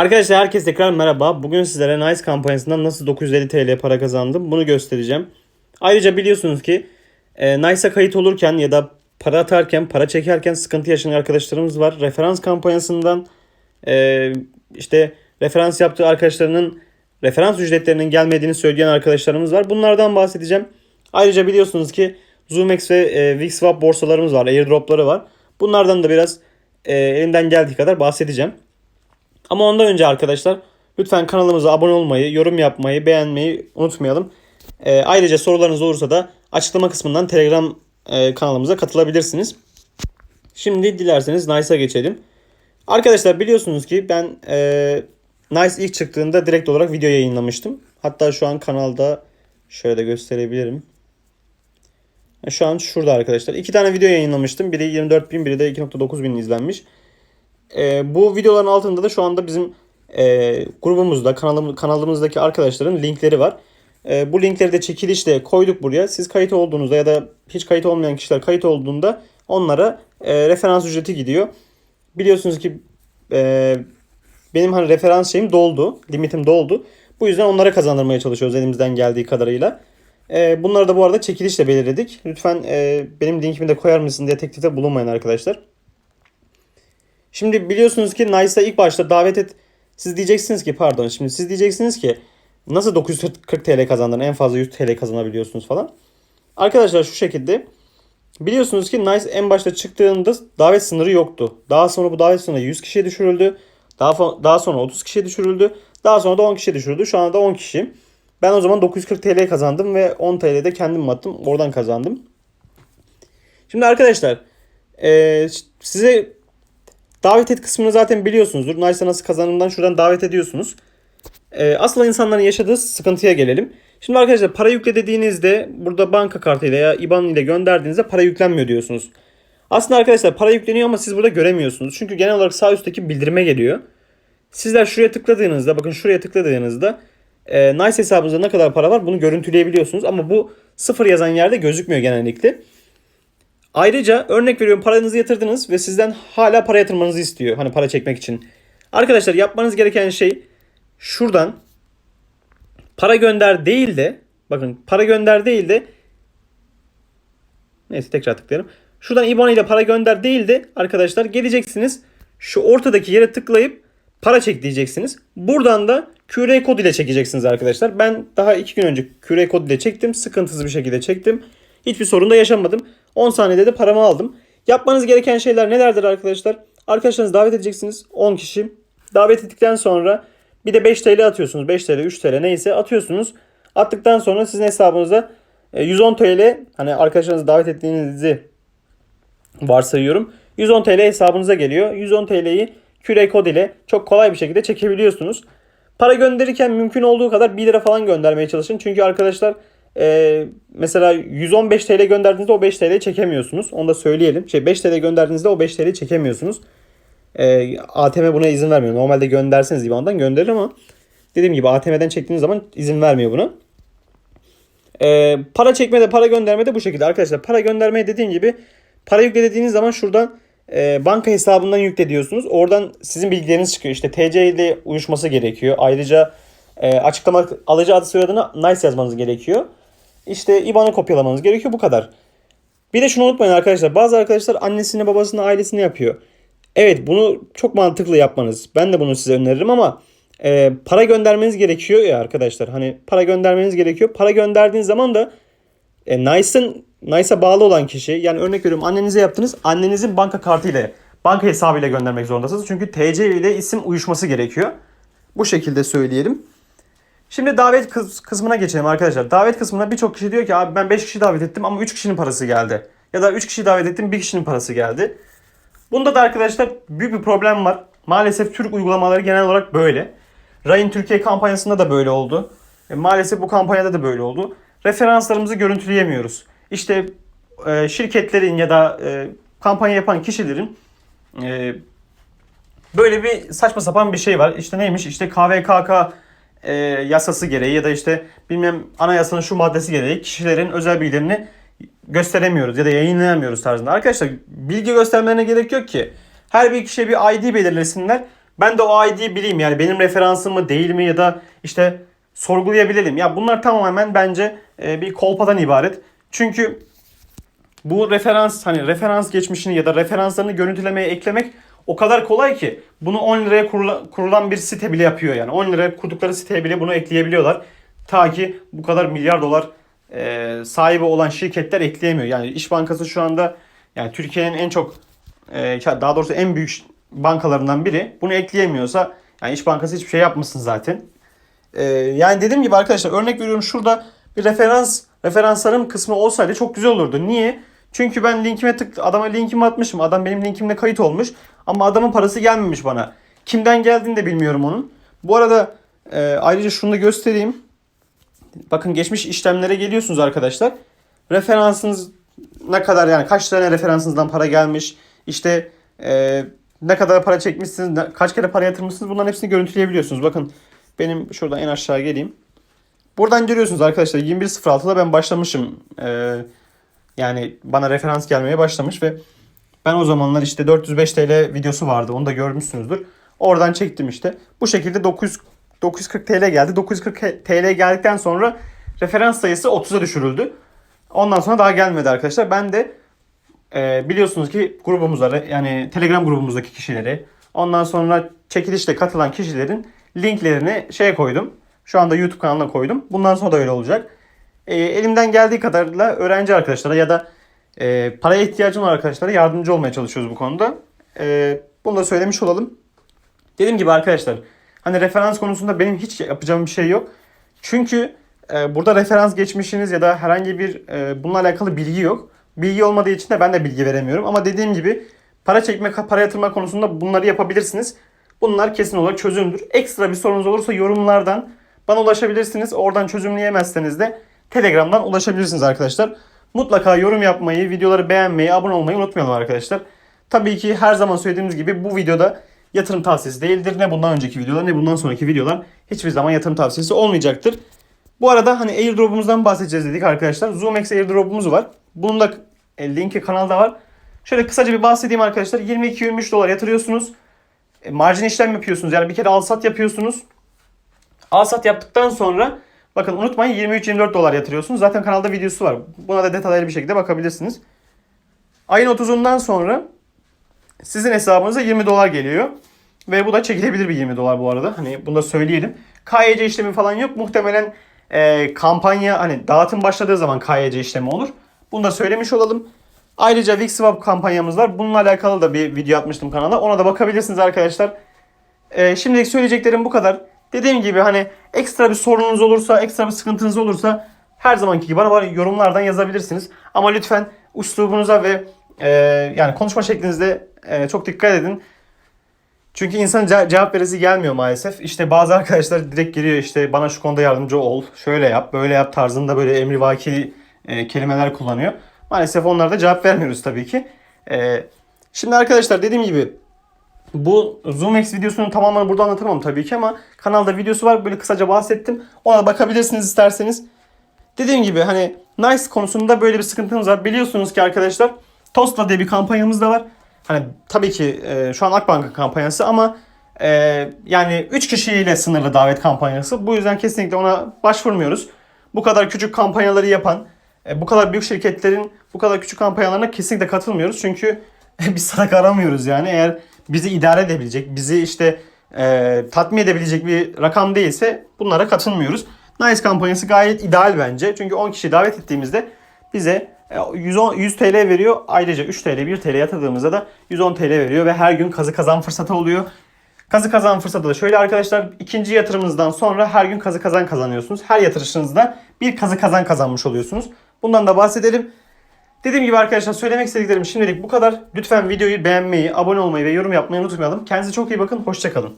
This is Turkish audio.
Arkadaşlar herkese tekrar merhaba. Bugün sizlere Nice kampanyasından nasıl 950 TL para kazandım bunu göstereceğim. Ayrıca biliyorsunuz ki e, Nice'a kayıt olurken ya da para atarken, para çekerken sıkıntı yaşayan arkadaşlarımız var. Referans kampanyasından e, işte referans yaptığı arkadaşlarının referans ücretlerinin gelmediğini söyleyen arkadaşlarımız var. Bunlardan bahsedeceğim. Ayrıca biliyorsunuz ki ZoomX ve e, VixSwap borsalarımız var, airdropları var. Bunlardan da biraz e, elimden geldiği kadar bahsedeceğim. Ama ondan önce arkadaşlar lütfen kanalımıza abone olmayı, yorum yapmayı, beğenmeyi unutmayalım. E, ayrıca sorularınız olursa da açıklama kısmından Telegram e, kanalımıza katılabilirsiniz. Şimdi dilerseniz Nice'a geçelim. Arkadaşlar biliyorsunuz ki ben e, Nice ilk çıktığında direkt olarak video yayınlamıştım. Hatta şu an kanalda şöyle de gösterebilirim. Şu an şurada arkadaşlar. İki tane video yayınlamıştım. Biri 24 bin, biri de 2.9 bin izlenmiş. E, bu videoların altında da şu anda bizim e, grubumuzda, kanalım, kanalımızdaki arkadaşların linkleri var. E, bu linkleri de çekilişle koyduk buraya. Siz kayıt olduğunuzda ya da hiç kayıt olmayan kişiler kayıt olduğunda onlara e, referans ücreti gidiyor. Biliyorsunuz ki e, benim hani referans şeyim doldu. Limitim doldu. Bu yüzden onlara kazandırmaya çalışıyoruz elimizden geldiği kadarıyla. E, bunları da bu arada çekilişle belirledik. Lütfen e, benim linkimi de koyar mısın diye teklifte bulunmayın arkadaşlar. Şimdi biliyorsunuz ki Nice'a ilk başta davet et. Siz diyeceksiniz ki pardon şimdi siz diyeceksiniz ki nasıl 940 TL kazandın en fazla 100 TL kazanabiliyorsunuz falan. Arkadaşlar şu şekilde biliyorsunuz ki Nice en başta çıktığında davet sınırı yoktu. Daha sonra bu davet sınırı 100 kişiye düşürüldü. Daha, daha sonra 30 kişiye düşürüldü. Daha sonra da 10 kişiye düşürüldü. Şu anda 10 kişi. Ben o zaman 940 TL kazandım ve 10 TL de kendim attım. Oradan kazandım. Şimdi arkadaşlar eee, size Davet et kısmını zaten biliyorsunuzdur. Nice'a nasıl kazanımdan şuradan davet ediyorsunuz. Ee, asıl insanların yaşadığı sıkıntıya gelelim. Şimdi arkadaşlar para yükle dediğinizde burada banka kartıyla ya IBAN ile gönderdiğinizde para yüklenmiyor diyorsunuz. Aslında arkadaşlar para yükleniyor ama siz burada göremiyorsunuz. Çünkü genel olarak sağ üstteki bildirime geliyor. Sizler şuraya tıkladığınızda bakın şuraya tıkladığınızda e, Nice hesabınızda ne kadar para var bunu görüntüleyebiliyorsunuz. Ama bu sıfır yazan yerde gözükmüyor genellikle. Ayrıca örnek veriyorum paranızı yatırdınız ve sizden hala para yatırmanızı istiyor. Hani para çekmek için. Arkadaşlar yapmanız gereken şey şuradan para gönder değil de bakın para gönder değil de neyse tekrar tıklayalım. Şuradan IBAN ile para gönder değil de arkadaşlar geleceksiniz. Şu ortadaki yere tıklayıp para çek diyeceksiniz. Buradan da QR kod ile çekeceksiniz arkadaşlar. Ben daha iki gün önce QR kod ile çektim. Sıkıntısız bir şekilde çektim. Hiçbir sorun da yaşamadım. 10 saniyede de paramı aldım. Yapmanız gereken şeyler nelerdir arkadaşlar? Arkadaşlarınızı davet edeceksiniz. 10 kişi. Davet ettikten sonra bir de 5 TL atıyorsunuz. 5 TL, 3 TL neyse atıyorsunuz. Attıktan sonra sizin hesabınıza e, 110 TL hani arkadaşlarınızı davet ettiğinizi varsayıyorum. 110 TL hesabınıza geliyor. 110 TL'yi QR kod ile çok kolay bir şekilde çekebiliyorsunuz. Para gönderirken mümkün olduğu kadar 1 lira falan göndermeye çalışın. Çünkü arkadaşlar e, mesela 115 TL gönderdiğinizde o 5 TL'yi çekemiyorsunuz. Onu da söyleyelim. Şey 5 TL gönderdiğinizde o 5 TL'yi çekemiyorsunuz. E, ATM buna izin vermiyor. Normalde gönderseniz IBAN'dan gönderir ama dediğim gibi ATM'den çektiğiniz zaman izin vermiyor buna. E, para çekmede, para göndermede bu şekilde. Arkadaşlar para göndermeye dediğim gibi para yükle dediğiniz zaman şuradan e, banka hesabından yükle diyorsunuz. Oradan sizin bilgileriniz çıkıyor. İşte TC ile uyuşması gerekiyor. Ayrıca e, açıklama alıcı adı soyadını nice yazmanız gerekiyor. İşte IBAN'ı kopyalamanız gerekiyor. Bu kadar. Bir de şunu unutmayın arkadaşlar. Bazı arkadaşlar annesine, babasına, ailesine yapıyor. Evet bunu çok mantıklı yapmanız. Ben de bunu size öneririm ama e, para göndermeniz gerekiyor ya arkadaşlar. Hani para göndermeniz gerekiyor. Para gönderdiğiniz zaman da e, Nice'ın Nice'a bağlı olan kişi yani örnek veriyorum annenize yaptınız. Annenizin banka kartıyla banka hesabıyla göndermek zorundasınız. Çünkü TC ile isim uyuşması gerekiyor. Bu şekilde söyleyelim. Şimdi davet kıs- kısmına geçelim arkadaşlar. Davet kısmına birçok kişi diyor ki abi ben 5 kişi davet ettim ama 3 kişinin parası geldi. Ya da 3 kişi davet ettim 1 kişinin parası geldi. Bunda da arkadaşlar büyük bir problem var. Maalesef Türk uygulamaları genel olarak böyle. Ray'in Türkiye kampanyasında da böyle oldu. E, maalesef bu kampanyada da böyle oldu. Referanslarımızı görüntüleyemiyoruz. İşte e, şirketlerin ya da e, kampanya yapan kişilerin e, böyle bir saçma sapan bir şey var. İşte neymiş? İşte KVKK e, yasası gereği ya da işte bilmem anayasanın şu maddesi gereği kişilerin özel bilgilerini gösteremiyoruz ya da yayınlayamıyoruz tarzında. Arkadaşlar bilgi göstermelerine gerek yok ki. Her bir kişiye bir ID belirlesinler. Ben de o ID'yi bileyim yani benim referansım mı değil mi ya da işte sorgulayabilelim. Ya bunlar tamamen bence e, bir kolpadan ibaret. Çünkü bu referans hani referans geçmişini ya da referanslarını görüntülemeye eklemek o kadar kolay ki bunu 10 liraya kurula- kurulan bir site bile yapıyor yani 10 liraya kurdukları siteye bile bunu ekleyebiliyorlar. Ta ki bu kadar milyar dolar e, sahibi olan şirketler ekleyemiyor. Yani İş Bankası şu anda yani Türkiye'nin en çok e, daha doğrusu en büyük bankalarından biri. Bunu ekleyemiyorsa yani İş Bankası hiçbir şey yapmasın zaten. E, yani dediğim gibi arkadaşlar örnek veriyorum şurada bir referans referanslarım kısmı olsaydı çok güzel olurdu. Niye? Çünkü ben linkime tık adama linkimi atmışım. Adam benim linkimle kayıt olmuş ama adamın parası gelmemiş bana. Kimden geldiğini de bilmiyorum onun. Bu arada e, ayrıca şunu da göstereyim. Bakın geçmiş işlemlere geliyorsunuz arkadaşlar. Referansınız ne kadar yani kaç tane referansınızdan para gelmiş. İşte e, ne kadar para çekmişsiniz, kaç kere para yatırmışsınız bunların hepsini görüntüleyebiliyorsunuz. Bakın benim şuradan en aşağı geleyim. Buradan görüyorsunuz arkadaşlar 21.06'da ben başlamışım. E, yani bana referans gelmeye başlamış ve ben o zamanlar işte 405 TL videosu vardı. Onu da görmüşsünüzdür. Oradan çektim işte. Bu şekilde 900 940 TL geldi. 940 TL geldikten sonra referans sayısı 30'a düşürüldü. Ondan sonra daha gelmedi arkadaşlar. Ben de e, biliyorsunuz ki grubumuza yani Telegram grubumuzdaki kişileri ondan sonra çekilişte katılan kişilerin linklerini şeye koydum. Şu anda YouTube kanalına koydum. Bundan sonra da öyle olacak. E, elimden geldiği kadarıyla öğrenci arkadaşlara ya da e, paraya ihtiyacım olan arkadaşlara yardımcı olmaya çalışıyoruz bu konuda. E, bunu da söylemiş olalım. Dediğim gibi arkadaşlar hani referans konusunda benim hiç yapacağım bir şey yok. Çünkü e, burada referans geçmişiniz ya da herhangi bir e, bununla alakalı bilgi yok. Bilgi olmadığı için de ben de bilgi veremiyorum. Ama dediğim gibi para çekme, para yatırma konusunda bunları yapabilirsiniz. Bunlar kesin olarak çözümdür. Ekstra bir sorunuz olursa yorumlardan bana ulaşabilirsiniz. Oradan çözümleyemezseniz de Telegram'dan ulaşabilirsiniz arkadaşlar. Mutlaka yorum yapmayı, videoları beğenmeyi, abone olmayı unutmayalım arkadaşlar. Tabii ki her zaman söylediğimiz gibi bu videoda yatırım tavsiyesi değildir. Ne bundan önceki videolar ne bundan sonraki videolar hiçbir zaman yatırım tavsiyesi olmayacaktır. Bu arada hani airdrop'umuzdan bahsedeceğiz dedik arkadaşlar. ZoomX airdrop'umuz var. Bunun da e, linki kanalda var. Şöyle kısaca bir bahsedeyim arkadaşlar. 22-23 dolar yatırıyorsunuz. E, marjin işlem yapıyorsunuz. Yani bir kere al sat yapıyorsunuz. Al sat yaptıktan sonra bakın unutmayın 23-24 dolar yatırıyorsunuz. Zaten kanalda videosu var. Buna da detaylı bir şekilde bakabilirsiniz. Ayın 30'undan sonra sizin hesabınıza 20 dolar geliyor. Ve bu da çekilebilir bir 20 dolar bu arada. Hani bunu da söyleyelim. KYC işlemi falan yok. Muhtemelen e, kampanya hani dağıtım başladığı zaman KYC işlemi olur. Bunu da söylemiş olalım. Ayrıca Wixswap kampanyamız var. Bununla alakalı da bir video atmıştım kanala. Ona da bakabilirsiniz arkadaşlar. E, şimdilik söyleyeceklerim bu kadar. Dediğim gibi hani ekstra bir sorununuz olursa, ekstra bir sıkıntınız olursa her zamanki gibi bana, bana yorumlardan yazabilirsiniz. Ama lütfen üslubunuza ve e, yani konuşma şeklinizde e, çok dikkat edin. Çünkü insan ce- cevap veresi gelmiyor maalesef. İşte bazı arkadaşlar direkt geliyor işte bana şu konuda yardımcı ol, şöyle yap, böyle yap tarzında böyle emrivaki e, kelimeler kullanıyor. Maalesef onlara da cevap vermiyoruz tabii ki. E, şimdi arkadaşlar dediğim gibi bu ZoomX videosunun tamamını burada anlatamam tabii ki ama kanalda videosu var. Böyle kısaca bahsettim. Ona bakabilirsiniz isterseniz. Dediğim gibi hani Nice konusunda böyle bir sıkıntımız var. Biliyorsunuz ki arkadaşlar Tosla diye bir kampanyamız da var. Hani tabii ki e, şu an Akbank'ın kampanyası ama e, yani 3 kişiyle sınırlı davet kampanyası. Bu yüzden kesinlikle ona başvurmuyoruz. Bu kadar küçük kampanyaları yapan, e, bu kadar büyük şirketlerin bu kadar küçük kampanyalarına kesinlikle katılmıyoruz. Çünkü biz sadaka aramıyoruz yani. Eğer bizi idare edebilecek, bizi işte e, tatmin edebilecek bir rakam değilse bunlara katılmıyoruz. Nice kampanyası gayet ideal bence. Çünkü 10 kişi davet ettiğimizde bize e, 110, 100 TL veriyor. Ayrıca 3 TL 1 TL yatırdığımızda da 110 TL veriyor ve her gün kazı kazan fırsatı oluyor. Kazı kazan fırsatı da şöyle arkadaşlar ikinci yatırımınızdan sonra her gün kazı kazan kazanıyorsunuz. Her yatırışınızda bir kazı kazan kazanmış oluyorsunuz. Bundan da bahsedelim. Dediğim gibi arkadaşlar söylemek istediklerim şimdilik bu kadar. Lütfen videoyu beğenmeyi, abone olmayı ve yorum yapmayı unutmayalım. Kendinize çok iyi bakın. Hoşçakalın.